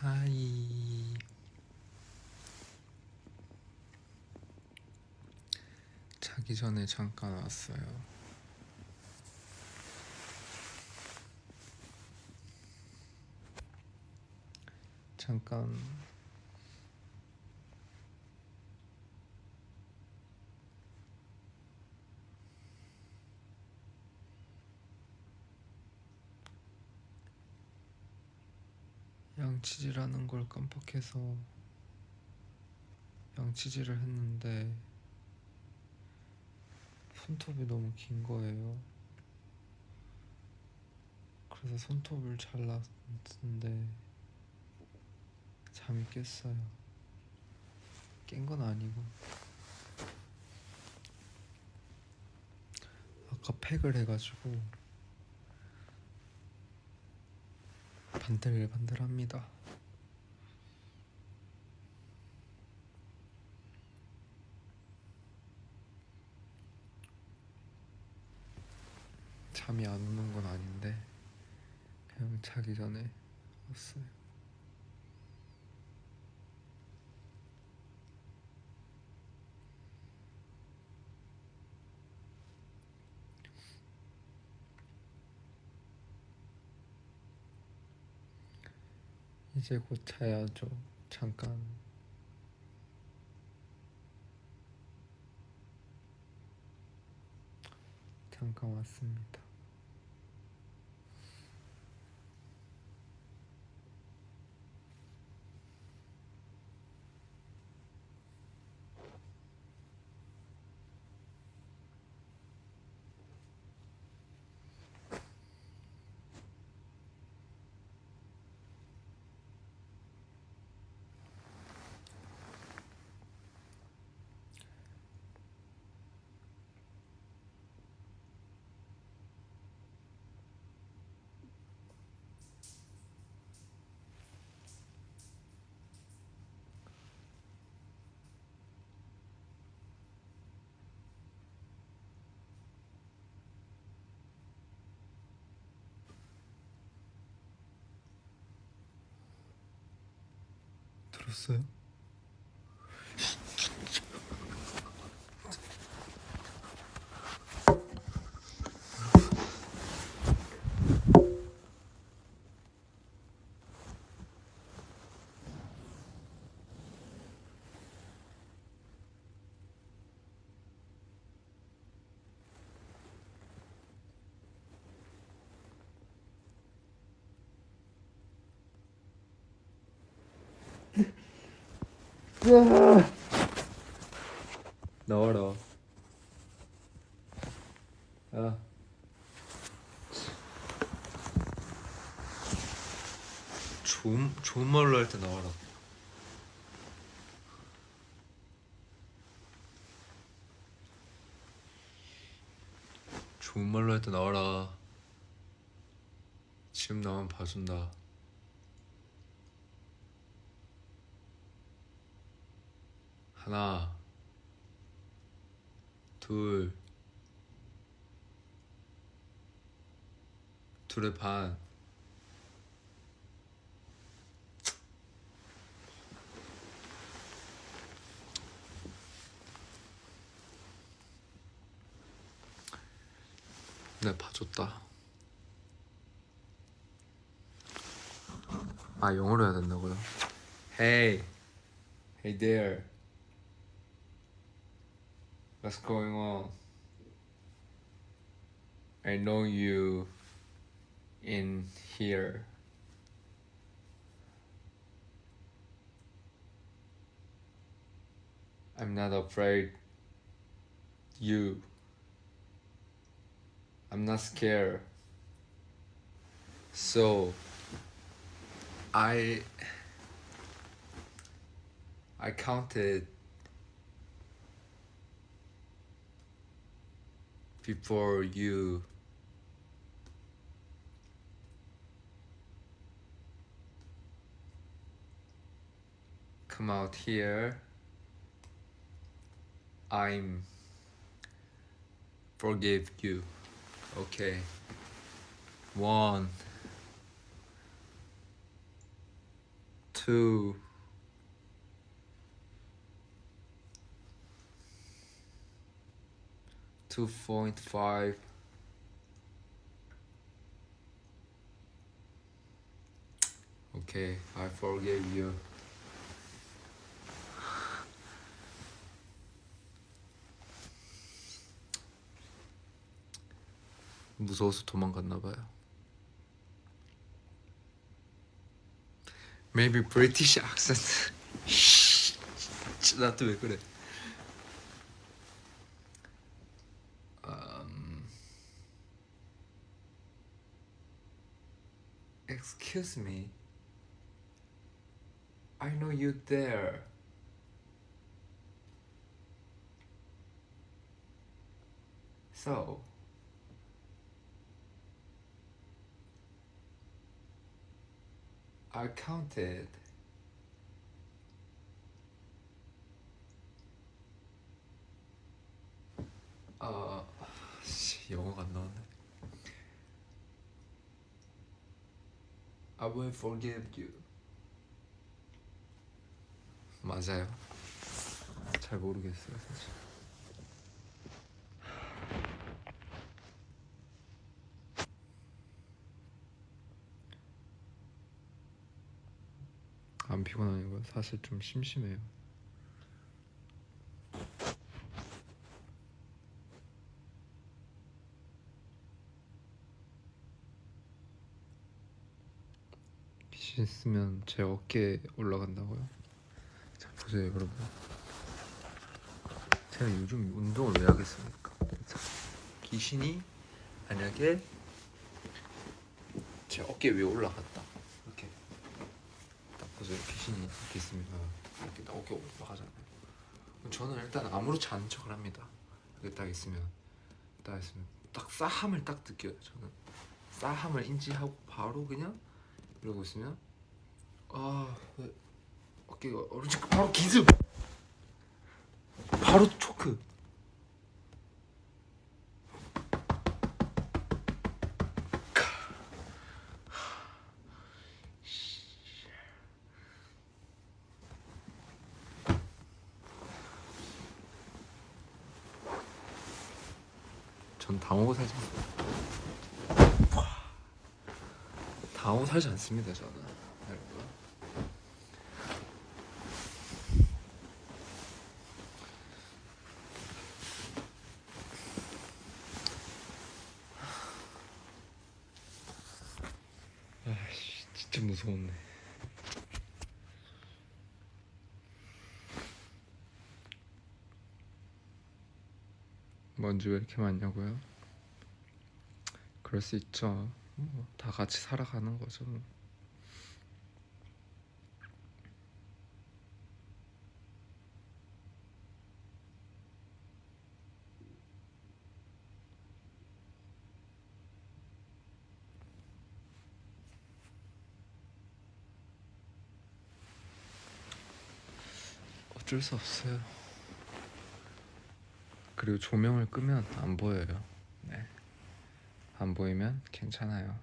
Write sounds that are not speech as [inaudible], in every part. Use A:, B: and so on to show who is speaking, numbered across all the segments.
A: 하이. 자기 전에 잠깐 왔어요. 잠깐 양치질하는 걸 깜빡해서 양치질을 했는데 손톱이 너무 긴 거예요. 그래서 손톱을 잘랐는데 잠이 깼어요. 깬 건 아니고 아까 팩을 해가지고 반들반들합니다. 잠이 안 오는 건 아닌데 그냥 자기 전에 왔어요. 이제 곧 자야죠. 잠깐. 잠깐 왔습니다. 들 었어요? 나와라. 야. 좋은 좋은 말로 할 때 나와라. 좋은 말로 할 때 나와라. 지금 나만 봐준다. 하나, 둘, 둘의 반. 네, 봐줬다. 아, 영어로 해야 된다고요? Hey, hey there. What's going on? I know you in here. I'm not afraid. You. I'm not scared. So I I counted before you. Come out here. I'm forgive you. Okay. One. Two 2.5 Okay, I forgive you. 무서워서 도망갔나 봐요. Maybe British accent. [laughs] 나또 왜 그래? excuse me. I know you there. So, I counted. 아, 씨, 영어가 안 나오네. I will forgive you. 맞아요. 잘 모르겠어요, 사실. 안 피곤하고요. 사실 좀 심심해요. 쓰면 제 어깨에 올라간다고요? 자 보세요 여러분. 제가 요즘 운동을 왜 하겠습니까? 자, 귀신이 만약에 제 어깨 위에 올라갔다. 이렇게 딱 보세요 귀신이 이렇게 있으면 이렇게 딱 어깨 올라가잖아요. 저는 일단 아무렇지 않은 척을 합니다. 이렇게 딱 있으면 딱 있으면 딱 싸함을 딱 느껴요. 저는 싸함을 인지하고 바로 그냥 이러고 있으면 아왜 어깨가 오른쪽 바로 기습. 바로 초크. 전 당하고 살지. 당하고 살지 않습니다 저는 여러분. 아씨 진짜 무서웠네. 먼지 왜 이렇게 많냐고요? 그럴 수 있죠. 뭐 다 같이 살아가는 거죠. 뭐. 어쩔 수 없어요. 그리고 조명을 끄면 안 보여요. 네. 안 보이면 괜찮아요.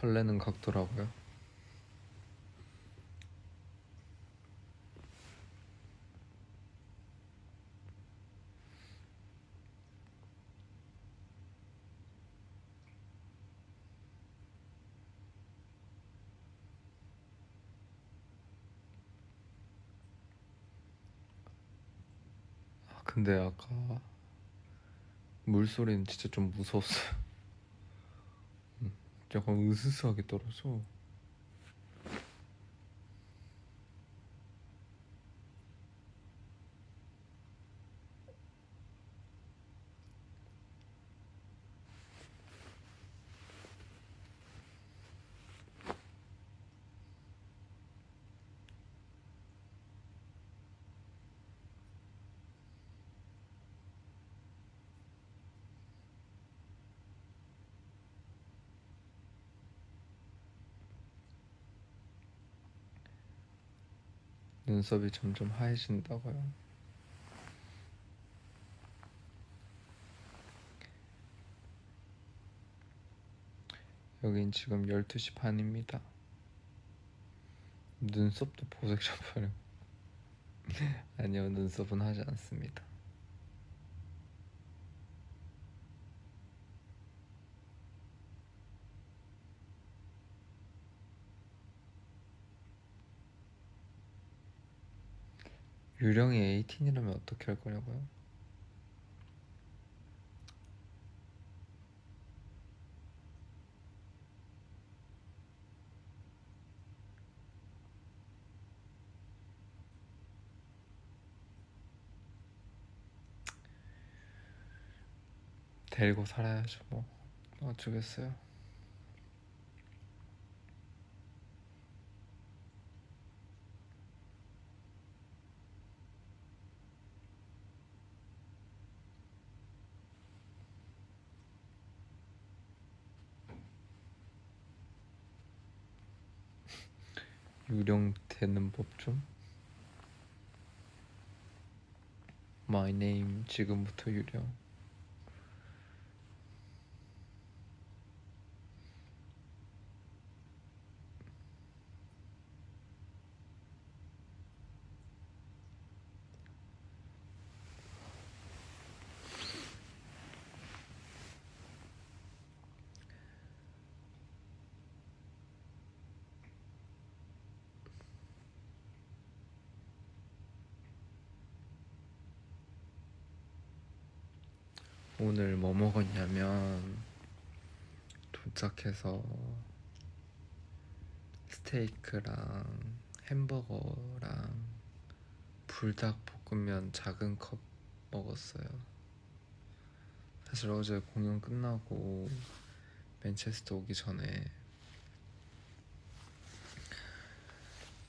A: 설레는 각도라고요? 아, 근데 아까 물소리는 진짜 좀 무서웠어요. 음, 약간 으스스하게 떨어져. 눈썹이 점점 하얘진다고요. 여긴 지금 12시 반입니다. 눈썹도 보색 샤프를 [laughs] 아니요 눈썹은 하지 않습니다. 유령이 18이라면 어떻게 할 거냐고요? 데리고 살아야죠 뭐 어쩌겠어요. 유령 되는 법 좀. Name 지금부터 유령. 오늘 뭐 먹었냐면 도착해서 스테이크랑 햄버거랑 불닭 볶음면 작은 컵 먹었어요. 사실 어제 공연 끝나고 맨체스터 오기 전에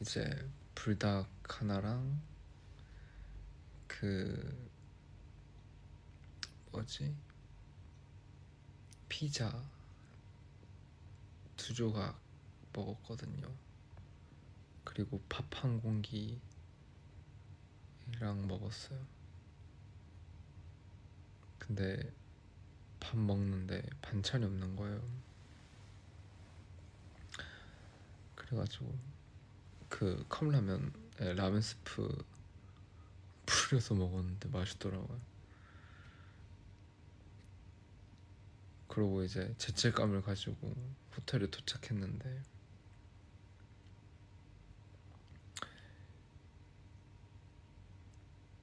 A: 이제 불닭 하나랑 그 뭐지? 피자 두 조각 먹었거든요. 그리고 밥 한 공기랑 먹었어요. 근데 밥 먹는데 반찬이 없는 거예요. 그래가지고 그 컵라면에 라면 스프 뿌려서 먹었는데 맛있더라고요. 그러고 이제 죄책감을 가지고 호텔에 도착했는데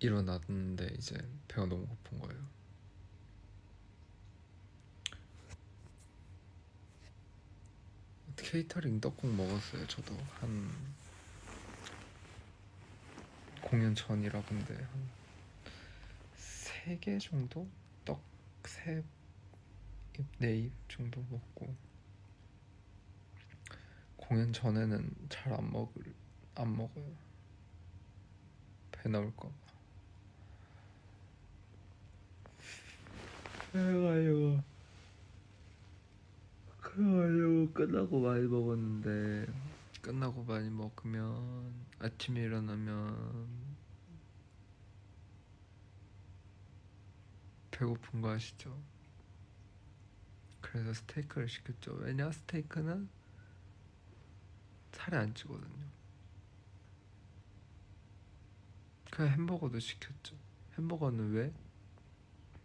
A: 일어났는데 이제 배가 너무 고픈 거예요. 케이터링 떡국 먹었어요. 저도 한 공연 전이라 근데 한 세 개 정도 떡세 입, 네입 정도 먹고 공연 전에는 잘 안 먹을 안 먹어요. 배 나올까 봐. 그래가지고 그래가지고 끝나고 많이 먹었는데 끝나고 많이 먹으면 아침에 일어나면 배고픈 거 아시죠? 그래서 스테이크를 시켰죠. 왜냐 스테이크는 살이 안 찌거든요. 그 햄버거도 시켰죠. 햄버거는 왜?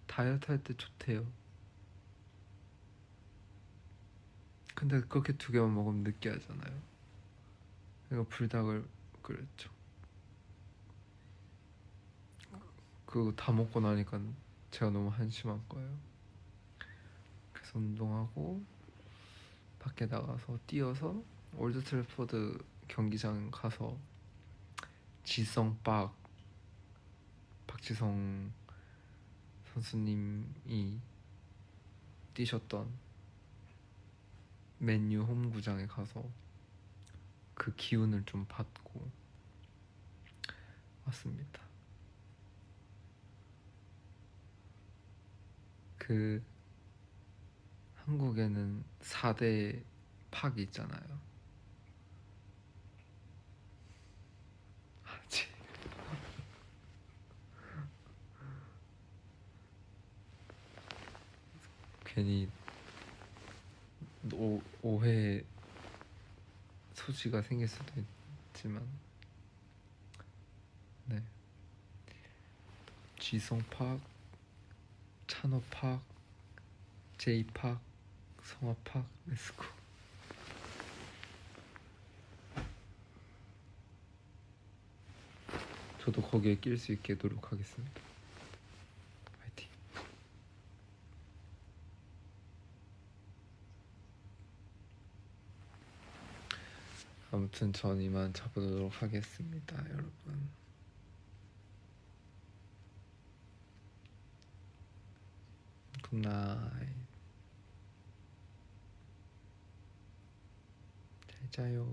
A: 다이어트 할 때 좋대요. 근데 그렇게 두 개만 먹으면 느끼하잖아요. 그러니까 불닭을 끓였죠. 그거 다 먹고 나니까 제가 너무 한심한 거예요. 그래서 운동하고 밖에 나가서 뛰어서 올드 트래포드 경기장 가서 지성박 박지성 선수님이 뛰셨던 맨유 홈구장에 가서 그 기운을 좀 받고 왔습니다. 그 한국에는 4대 팍이 있잖아요. 괜히 오, 오해 소지가 생길 수도 있지만. 네. 지성팍, 찬호팍, 제이팍. 성화팍 렛츠고 저도 거기에 낄 수 있게 노력하겠습니다. 화이팅. 아무튼 전 이만 자보도록 하겠습니다 여러분. 굿나잇 잘 자요